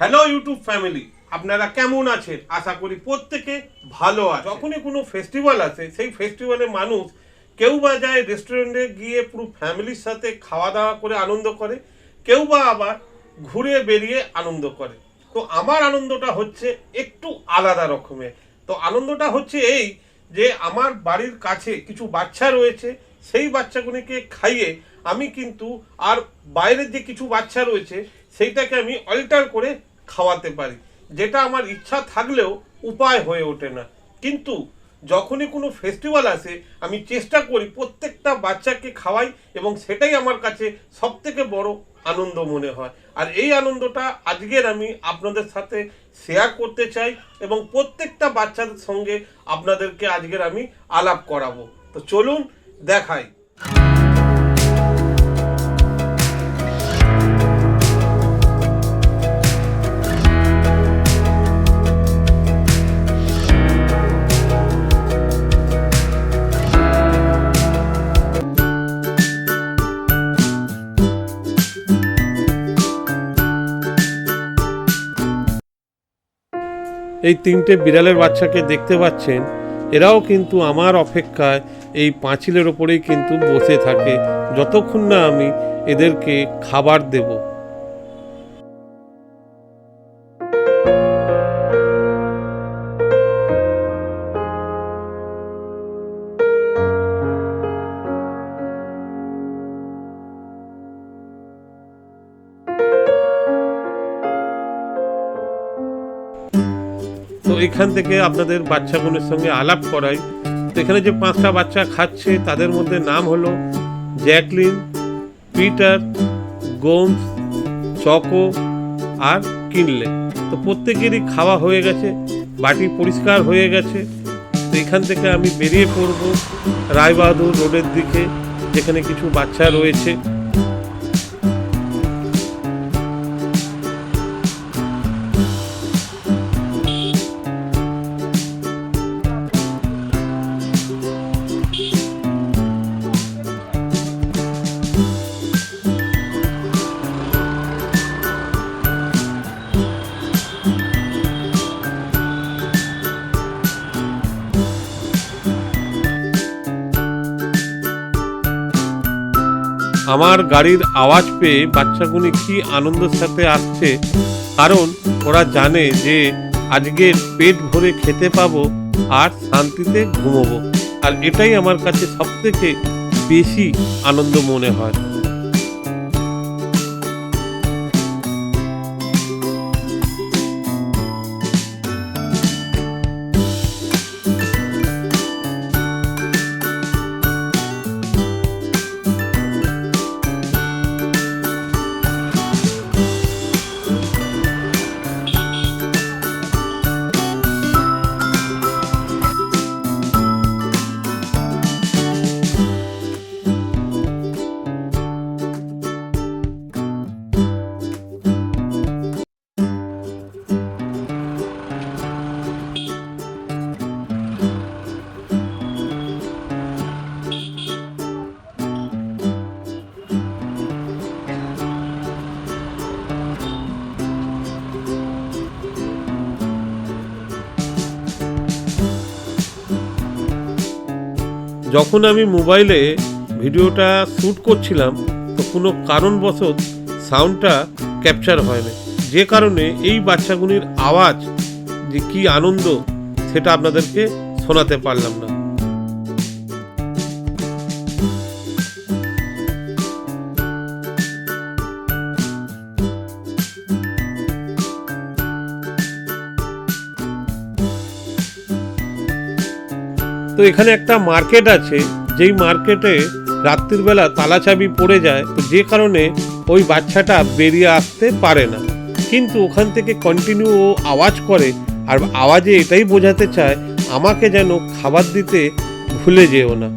Hello YouTube family আপনারা কেমন আছেন? আশা করি প্রত্যেকে ভালো আছে যখনই কোনো ফেস্টিভ্যাল আসে, সেই ফেস্টিভ্যালে মানুষ কেউ বা যায় রেস্টুরেন্টে গিয়ে পুরো ফ্যামিলির সাথে খাওয়া দাওয়া করে আনন্দ করে, কেউ বা আবার ঘুরে বেরিয়ে আনন্দ করে। তো আমার আনন্দটা হচ্ছে একটু আলাদা রকমের। তো আনন্দটা হচ্ছে এই যে আমার বাড়ির কাছে কিছু বাচ্চা রয়েছে, সেই বাচ্চাগুলিকে খাইয়ে আমি কিন্তু আর বাইরের যে কিছু বাচ্চা রয়েছে সেইটাকে আমি অল্টার করে খাওয়াতে পারি। যেটা আমার ইচ্ছা থাকলেও উপায় হয়ে ওঠে না। কিন্তু যখনই কোনো ফেস্টিভ্যাল আসে, আমি চেষ্টা করি প্রত্যেকটা বাচ্চাকে খাওয়াই এবং সেটাই আমার কাছে সব থেকে বড় আনন্দ মনে হয়। আর এই আনন্দটা আজকের আমি আপনাদের সাথে শেয়ার করতে চাই এবং প্রত্যেকটা বাচ্চাদের সঙ্গে আপনাদেরকে আজকের আমি আলাপ করাবো। তো চলুন, দেখাই। এই তিনটে বিড়ালের বাচ্চাকে দেখতে পাচ্ছেন, এরাও কিন্তু আমার অপেক্ষায় এই পাঁচিলের ওপরেই কিন্তু বসে থাকে। যতক্ষণ না আমি এদেরকে খাবার দেব। তো এখান থেকে আপনাদের বাচ্চাগুলোর সঙ্গে আলাপ করাই। তো এখানে যে পাঁচটা বাচ্চা খাচ্ছে, তাদের মধ্যে নাম হলো জ্যাকলিন, পিটার, গোমস, চকো আর কিনলে। তো প্রত্যেকেরই খাওয়া হয়ে গেছে, বাটি পরিষ্কার হয়ে গেছে। তো এখান থেকে আমি বেরিয়ে পড়ব রায়বাহাদুর রোডের দিকে, যেখানে কিছু বাচ্চা রয়েছে। আমার গাড়ির আওয়াজ পেয়ে বাচ্চাগুলি কি আনন্দের সাথে আসছে? কারণ ওরা জানে যে আজকে পেট ভরে খেতে পাবো আর শান্তিতে ঘুমোবো। আর এটাই আমার কাছে সবথেকে বেশি আনন্দ মনে হয়। যখন আমি মোবাইলে ভিডিওটা শ্যুট করছিলাম, তো কোনো কারণবশত সাউন্ডটা ক্যাপচার হয় না যে কারণে এই বাচ্চাগুলির আওয়াজ যে কী আনন্দ, সেটা আপনাদেরকে শোনাতে পারলাম না। তো এখানে একটা মার্কেট আছে, যেই মার্কেটে রাত্রিবেলা তালা চাবি পড়ে যায়, তো যে কারণে ওই বাচ্চাটা বেরিয়ে আসতে পারে না। কিন্তু ওখান থেকে কন্টিনিউ ও আওয়াজ করে, আর আওয়াজে এটাই বোঝাতে চায়, আমাকে যেন খাবার দিতে ভুলে যেও না।